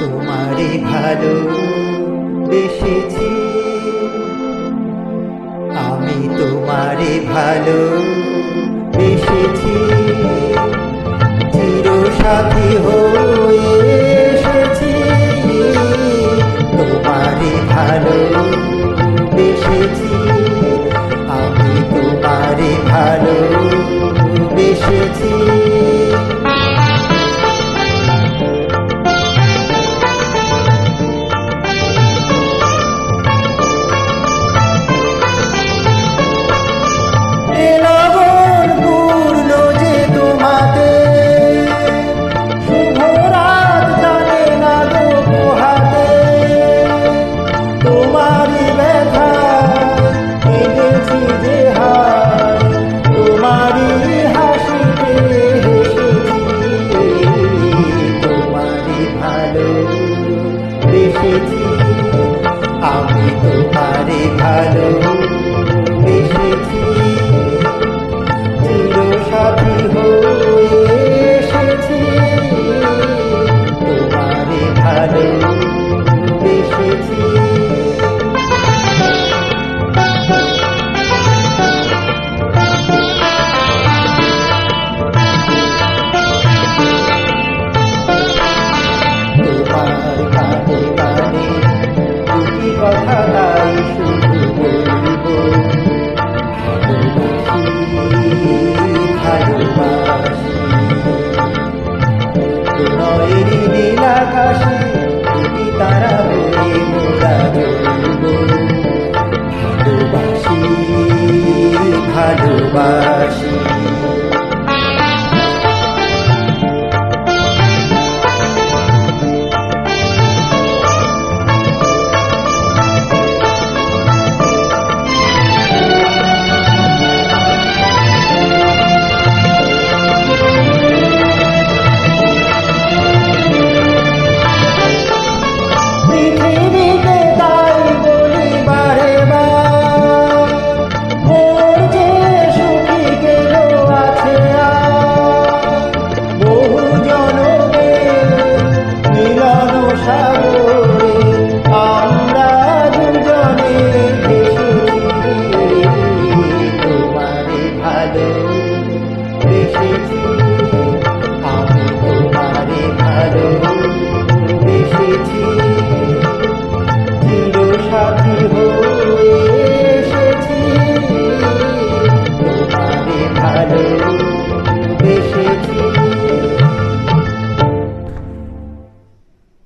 তোমারে ভালো বেসেছি। আমি তোমারে ভালো বেসেছি। চির সাথী হয়ে তোমারই ব্যথা কেঁদেছি যে হায় তোমারই ভালো বেসেছি আমি ভালো তোমার কানে কানে দুটি কথা তাই শুধু বলব ভালোবাসি প্রণয়েরই নীল আকাশে দুটি তারা হয়ে মোরা জ্বলব ভালোবাসি ভালোবাসি Shabbat.